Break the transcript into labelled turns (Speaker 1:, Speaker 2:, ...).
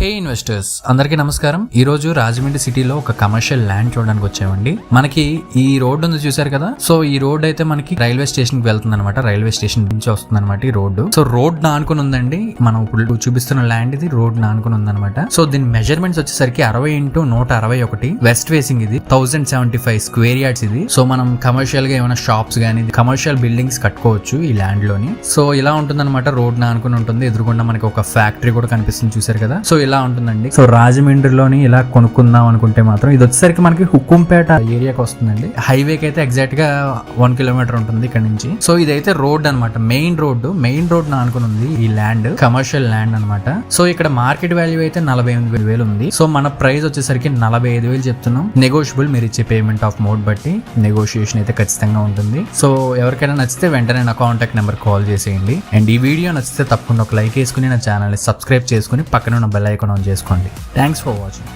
Speaker 1: హే investors అందరికీ నమస్కారం. ఈ రోజు రాజమండ్రి సిటీలో ఒక కమర్షియల్ ల్యాండ్ చూడడానికి వచ్చామండి. మనకి ఈ రోడ్ ఉంది చూసారు కదా? సో ఈ రోడ్ అయితే మనకి రైల్వే స్టేషన్కి వెళ్తుంది అనమాట రైల్వే స్టేషన్ నుంచి వస్తుంది అనమాట ఈ రోడ్డు. సో రోడ్ నానుకుని ఉందండి. మనం ఇప్పుడు చూపిస్తున్న ల్యాండ్ ఇది రోడ్ నానుకుని ఉందన్నమాట. సో దీని మెజర్మెంట్స్ వచ్చేసరికి అరవై ఇంటూ నూట అరవై ఒకటి. వెస్ట్ ఫేసింగ్ ఇది thousand seventy five square yards ఇది. సో మనం కమర్షియల్గా ఏమైనా షాప్స్ కానీ కమర్షియల్ బిల్డింగ్స్ కట్టుకోవచ్చు ఈ ల్యాండ్లోని సో ఇలా ఉంటుందన్నమాట. రోడ్ నానుకుని ఉంటుంది. ఎదురుకుండా మనకి ఒక ఫ్యాక్టరీ కూడా కనిపిస్తుంది చూసారు కదా? సో ఇలా ఉంటుందండి. సో రాజమండ్రిలోని ఇలా కొనుక్కుందాం అనుకుంటే మాత్రం ఇది వచ్చేసరికి మనకి హుక్కుంపేట ఏరియాకి వస్తుందండి. హైవేకి అయితే ఎగ్జాక్ట్గా వన్ కిలోమీటర్ ఉంటుంది ఇక్కడ నుంచి. సో ఇదైతే రోడ్ అన్నమాట. Main road. మెయిన్ రోడ్ అనుకుని ఉంది ఈ ల్యాండ్ కమర్షియల్ ల్యాండ్ అన్నమాట. సో ఇక్కడ మార్కెట్ వాల్యూ అయితే నలభై ఎనిమిది వేలు ఉంది. సో మన ప్రైస్ వచ్చేసరికి నలభై ఐదు వేలు చెప్తున్నాం. నెగోషియబుల్ మీరు ఇచ్చే పేమెంట్ ఆఫ్ మోడ్ బట్టి నెగోషియేషన్ అయితే ఖచ్చితంగా ఉంటుంది. సో ఎవరికైనా నచ్చితే వెంటనే నా కాంటాక్ట్ నెంబర్ కాల్ చేసేయండి. అండ్ ఈ వీడియో నచ్చితే తప్పకుండా ఒక లైక్ వేసుకుని నా ఛానల్ సబ్స్క్రైబ్ చేసుకుని పక్కన ఉన్న బెల్ ఐకాన్ ఆన్ చేసుకోండి. Thanks for watching